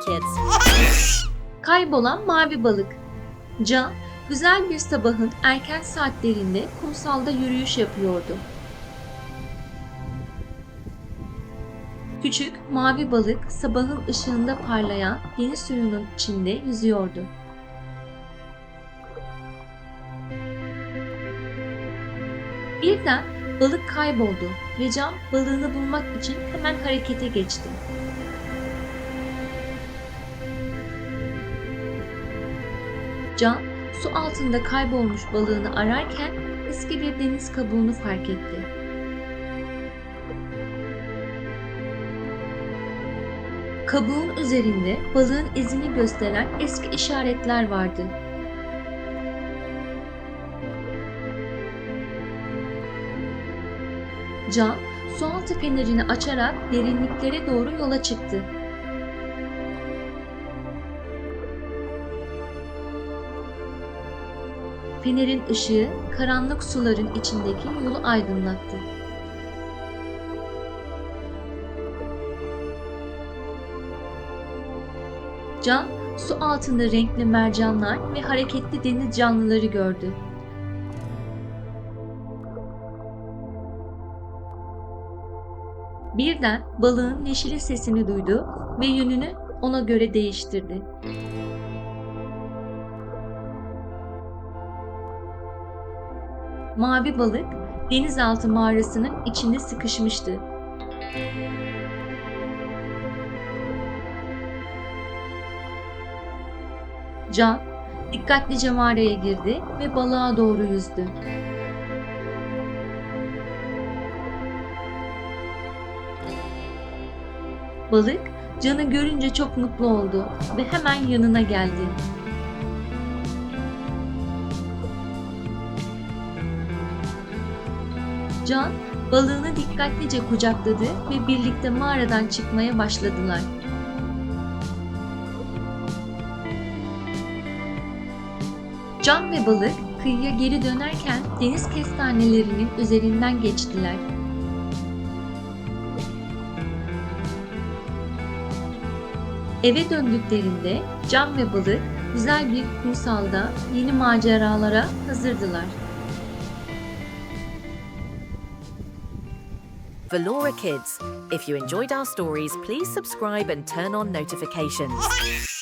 Kids. Kaybolan mavi balık. Can, güzel bir sabahın erken saatlerinde kumsalda yürüyüş yapıyordu. Küçük mavi balık sabahın ışığında parlayan deniz suyunun içinde yüzüyordu. Birden balık kayboldu ve Can balığını bulmak için hemen harekete geçti. Can, su altında kaybolmuş balığını ararken eski bir deniz kabuğunu fark etti. Kabuğun üzerinde balığın izini gösteren eski işaretler vardı. Can, sualtı fenerini açarak derinliklere doğru yola çıktı. Fenerin ışığı karanlık suların içindeki yolu aydınlattı. Can, su altında renkli mercanlar ve hareketli deniz canlıları gördü. Birden balığın neşeli sesini duydu ve yönünü ona göre değiştirdi. Mavi balık denizaltı mağarasının içinde sıkışmıştı. Can dikkatlice mağaraya girdi ve balığa doğru yüzdü. Balık Can'ı görünce çok mutlu oldu ve hemen yanına geldi. Can balığını dikkatlice kucakladı ve birlikte mağaradan çıkmaya başladılar. Can ve balık kıyıya geri dönerken deniz kestanelerinin üzerinden geçtiler. Eve döndüklerinde Can ve balık güzel bir kumsalda yeni maceralara hazırdılar. Valora Kids. If you enjoyed our stories, please subscribe and turn on notifications.